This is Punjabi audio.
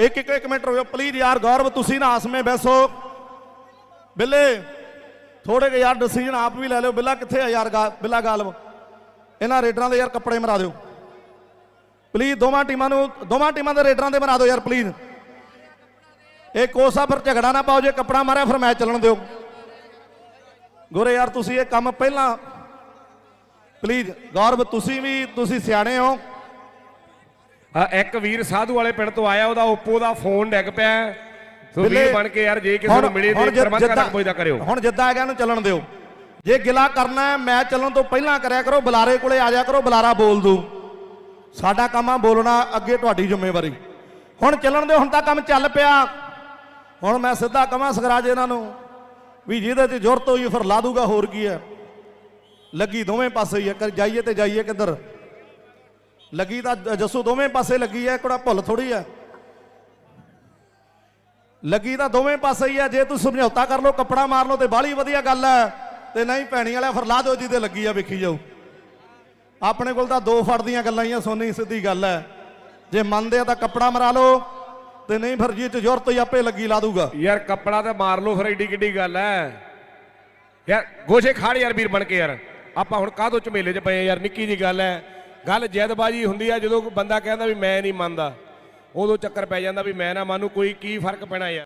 ਇੱਕ ਇੱਕ ਇੱਕ ਮਿੰਟ ਰੁਕੋ ਪਲੀਜ਼ ਯਾਰ ਗੌਰਵ, ਤੁਸੀਂ ਨਾ ਆਸਮੇ ਬੈਸੋ ਬਿੱਲੇ ਥੋੜੇ ਕੁ ਯਾਰ ਡਿਸੀਜਨ ਆਪ ਵੀ ਲੈ ਲਿਓ। ਬਿੱਲਾ ਕਿੱਥੇ ਆ ਯਾਰ ਗਾ- ਬਿੱਲਾ ਗਾਲਬ? ਇਹਨਾਂ ਰੇਡਰਾਂ ਦੇ ਯਾਰ ਕੱਪੜੇ ਮਰਾ ਦਿਓ। ਪਲੀਜ਼ ਦੋਵਾਂ ਟੀਮਾਂ ਨੂੰ, ਦੋਵਾਂ ਟੀਮਾਂ ਦੇ ਰੇਡਰਾਂ ਦੇ ਮਰਾ ਦਿਓ ਯਾਰ ਪਲੀਜ਼ ਇਹ ਕੋਸਾ ਫਿਰ ਝਗੜਾ ਨਾ ਪਾਓ, ਜੇ ਕੱਪੜਾ ਮਾਰਿਆ ਫਿਰ ਮੈਚ ਚੱਲਣ ਦਿਓ। ਗੋਰੇ ਯਾਰ, ਤੁਸੀਂ ਇਹ ਕੰਮ ਪਹਿਲਾਂ ਪਲੀਜ਼ ਗੌਰਵ, ਤੁਸੀਂ ਵੀ, ਤੁਸੀਂ ਸਿਆਣੇ ਹੋ। ਇੱਕ ਵੀਰ ਸਾਧੂ ਵਾਲੇ ਪਿੰਡ ਤੋਂ ਆਇਆ ਉਹਦਾ ਓਪੋ ਦਾ ਫੋਨ ਡਿੱਗ ਪਿਆ। ਸੋ ਵੀਰ ਬਣ ਕੇ ਯਾਰ ਜੇ ਕਿਸੇ ਨੂੰ ਮਿਲੇ ਤੇ ਕਰਮਾ ਜਿੱਦਾਂ- ਤੱਕ ਪੁੱਛਦਾ ਕਰਿਓ। ਹੁਣ ਜਿੱਦਾਂ ਹੈਗਾ ਇਹਨੂੰ ਚੱਲਣ ਦਿਓ। ਜੇ ਗਿਲਾ ਕਰਨਾ ਹੈ ਮੈਚ ਚੱਲਣ ਤੋਂ ਪਹਿਲਾਂ ਕਰਿਆ ਕਰੋ ਬੁਲਾਰੇ ਕੋਲੇ ਆ ਜਾ ਕਰੋ ਬੁਲਾਰਾ ਬੋਲ ਦੂ। ਸਾਡਾ ਕੰਮ ਆ ਬੋਲਣਾ ਅੱਗੇ ਤੁਹਾਡੀ ਜ਼ਿੰਮੇਵਾਰੀ। ਹੁਣ ਚੱਲਣ ਦਿਓ ਹੁਣ ਤਾਂ ਕੰਮ ਚੱਲ ਪਿਆ। ਹੁਣ ਮੈਂ ਸਿੱਧਾ ਕਵਾਂ ਸਗਰਾਜ ਇਹਨਾਂ ਨੂੰ ਵੀ ਜਿਹਦੇ ਤੇ ਜ਼ੁਰਤ ਹੋਈ ਫਿਰ ਲਾ ਦੂਗਾ ਹੋਰ ਕੀ ਹੈ। ਲੱਗੀ ਦੋਵੇਂ ਪਾਸੇ ਹੀ ਹੈ ਕਰ ਜਾਈਏ ਤੇ ਜਾਈਏ ਕਿੱਧਰ? ਲੱਗੀ ਤਾਂ ਜ- ਜੱਸੂ ਦੋਵੇਂ ਪਾਸੇ ਲੱਗੀ ਹੈ ਕਿਹੜਾ ਭੁੱਲ ਥੋੜੀ ਹੈ ਲੱਗੀ ਤਾਂ ਦੋਵੇਂ ਪਾਸੇ ਹੀ ਆ ਜੇ ਤੂੰ ਸਮਝੌਤਾ ਕਰ ਲੋ ਕੱਪੜਾ ਮਾਰ ਲੋ ਤੇ ਬਾਹਲੀ ਵਧੀਆ ਗੱਲ ਹੈ ਤੇ ਨਹੀਂ ਭੈਣੀ ਵਾਲਿਆ, ਫਿਰ ਲਾ ਦਿਓ ਜੀ ਤੇ ਲੱਗੀ ਆ, ਵੇਖੀ ਜਾਓ ਆਪਣੇ ਕੋਲ ਤਾਂ ਦੋ ਫੜ ਦੀਆਂ ਗੱਲਾਂ ਹੀ ਆ, ਸੋਨੀ, ਸਿੱਧੀ ਗੱਲ ਹੈ ਜੇ ਮੰਨਦੇ ਆ ਤਾਂ ਕੱਪੜਾ ਮਰਾ ਲੋ ਤੇ ਨਹੀਂ ਫਿਰ ਜੀ ਚ ਤੋਂ ਹੀ ਆਪੇ ਲੱਗੀ ਲਾ ਦੂਗਾ ਯਾਰ, ਕੱਪੜਾ ਤੇ ਮਾਰ ਲਓ ਫਿਰ, ਏਡੀ ਕਿੱਡੀ ਗੱਲ ਹੈ ਯਾਰ, ਗੋਸ਼ੇ ਖਾੜ ਯਾਰ ਵੀਰ ਬਣ ਕੇ ਯਾਰ। ਆਪਾਂ ਹੁਣ ਕਾਹਦੋਂ ਝਮੇਲੇ 'ਚ ਪਏ ਆ ਯਾਰ, ਨਿੱਕੀ ਜੀ ਗੱਲ ਹੈ ਗੱਲ ਜੈਦਬਾਜੀ ਹੁੰਦੀ ਆ ਜਦੋਂ ਬੰਦਾ ਕਹਿੰਦਾ ਵੀ ਮੈਂ ਨਹੀਂ ਮੰਨਦਾ, ਉਦੋਂ ਚੱਕਰ ਪੈ ਜਾਂਦਾ ਵੀ ਮੈਂ ਨਾ ਮੰਨੂ, ਕੋਈ ਕੀ ਫ਼ਰਕ ਪੈਣਾ ਯਾਰ।